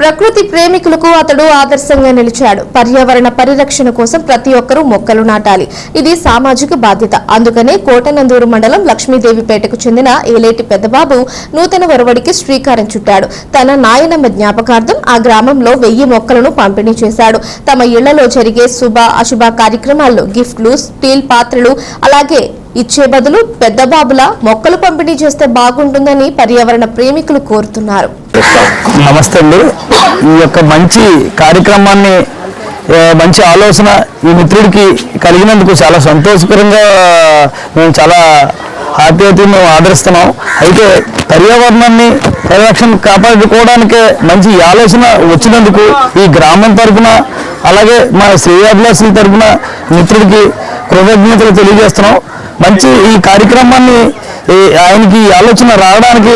ప్రకృతి ప్రేమికులకు అతడు ఆదర్శంగా నిలిచాడు. పర్యావరణ పరిరక్షణ కోసం ప్రతి ఒక్కరూ మొక్కలు నాటాలి. ఇది సామాజిక బాధ్యత. అందుకనే కోటనందూరు మండలం లక్ష్మీదేవిపేటకు చెందిన ఏలేటి పెద్దబాబు నూతన ఒరవడికి శ్రీకారం చుట్టాడు. తన నాయనమ్మ జ్ఞాపకార్థం ఆ గ్రామంలో వెయ్యి మొక్కలను పంపిణీ చేశాడు. తమ ఇళ్ళలో జరిగే శుభ అశుభ కార్యక్రమాల్లో గిఫ్ట్లు స్టీల్ పాత్రలు అలాగే ఇచ్చే బదులు పెద్దబాబుల మొక్కలు పంపిణీ చేస్తే బాగుంటుందని పర్యావరణ ప్రేమికులు కోరుతున్నారు. నమస్తే అండి. ఈ యొక్క మంచి కార్యక్రమాన్ని మంచి ఆలోచన ఈ మిత్రుడికి కలిగినందుకు చాలా సంతోషకరంగా మేము చాలా హ్యాపీ మేము ఆదరిస్తున్నాం. అయితే పర్యావరణాన్ని పరిరక్షణ కాపాడుకోవడానికి మంచి ఆలోచన వచ్చినందుకు ఈ గ్రామం తరపున అలాగే మా శ్రేయాభిలాసుల తరపున మిత్రుడికి కృతజ్ఞతలు తెలియజేస్తున్నాం. మంచి ఈ కార్యక్రమాన్ని ఆయనకి ఈ ఆలోచన రావడానికి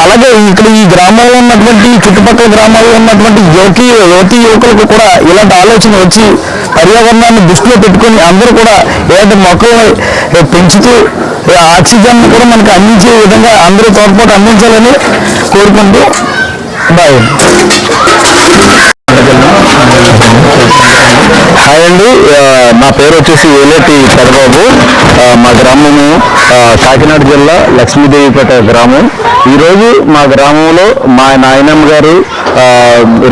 అలాగే ఇక్కడ ఈ గ్రామంలో ఉన్నటువంటి చుట్టుపక్కల గ్రామాల్లో ఉన్నటువంటి యువతి యువతి యువకులకు కూడా ఇలాంటి ఆలోచన వచ్చి పర్యావరణాన్ని దృష్టిలో పెట్టుకొని అందరూ కూడా ఇలాంటి మొక్కల్ని పెంచుతూ ఆక్సిజన్ కూడా మనకు అందించే విధంగా అందరూ తోడ్పాటు అందించాలని కోరుకుంటూ బాయ్. హాయ్ అండి. నా పేరు వచ్చేసి ఏలేటి పెదబాబు మా గ్రామము కాకినాడ జిల్లా లక్ష్మీదేవిపేట గ్రామం. ఈరోజు మా గ్రామంలో మా నాయనమ్మ గారు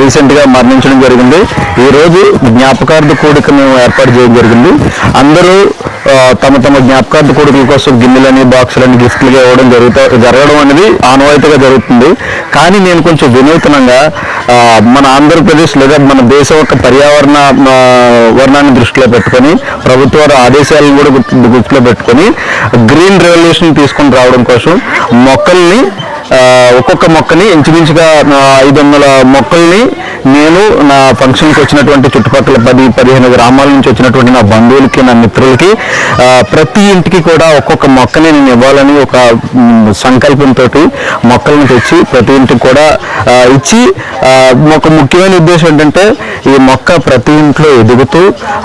రీసెంట్గా మరణించడం జరిగింది. ఈరోజు జ్ఞాపకార్థ కూడిక మేము ఏర్పాటు చేయడం జరిగింది. అందరూ తమ తమ జ్ఞాపకార్థ కొడుకుల కోసం గిన్నెలని బాక్సులని గిఫ్ట్లుగా ఇవ్వడం జరుగుతా జరగడం అనేది ఆనవాయితీగా జరుగుతుంది. కానీ నేను కొంచెం వినూతనంగా మన ఆంధ్రప్రదేశ్ లేదా మన దేశం యొక్క పర్యావరణ వర్ణాన్ని దృష్టిలో పెట్టుకొని ప్రభుత్వ ఆదేశాలను కూడా గుర్తులో దృష్టిలో పెట్టుకొని గ్రీన్ రెవల్యూషన్ తీసుకొని రావడం కోసం మొక్కల్ని ఒక్కొక్క మొక్కని ఇంచుమించుగా ఐదు వందల మొక్కల్ని నేను నా ఫంక్షన్కి వచ్చినటువంటి చుట్టుపక్కల పది పదిహేను గ్రామాల నుంచి వచ్చినటువంటి నా బంధువులకి నా మిత్రులకి ప్రతి ఇంటికి కూడా ఒక్కొక్క మొక్కని నేను ఇవ్వాలని ఒక సంకల్పంతో మొక్కలను తెచ్చి ప్రతి ఇంటికి కూడా ఇచ్చి ఒక ముఖ్యమైన ఉద్దేశం ఏంటంటే ఈ మొక్క ప్రతి ఇంట్లో ఎదుగుతూ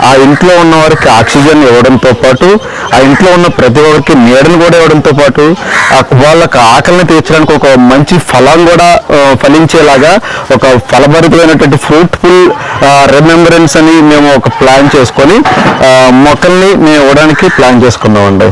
ఆ ఇంట్లో ఉన్న వారికి ఆక్సిజన్ ఇవ్వడంతో పాటు ఆ ఇంట్లో ఉన్న ప్రతి ఒక్కరికి నీడను కూడా ఇవ్వడంతో పాటు వాళ్ళకు వాళ్ళకి ఆకలిని తీర్చడానికి ఒక మంచి ఫలం కూడా ఫలించేలాగా ఒక ఫలభరితమైనటువంటి ఫ్రూట్ఫుల్ రిమెంబరెన్స్ అని మేము ఒక ప్లాన్ చేసుకొని మొక్కల్ని మేము ఇవ్వడానికి ప్లాన్ చేసుకున్నామండి.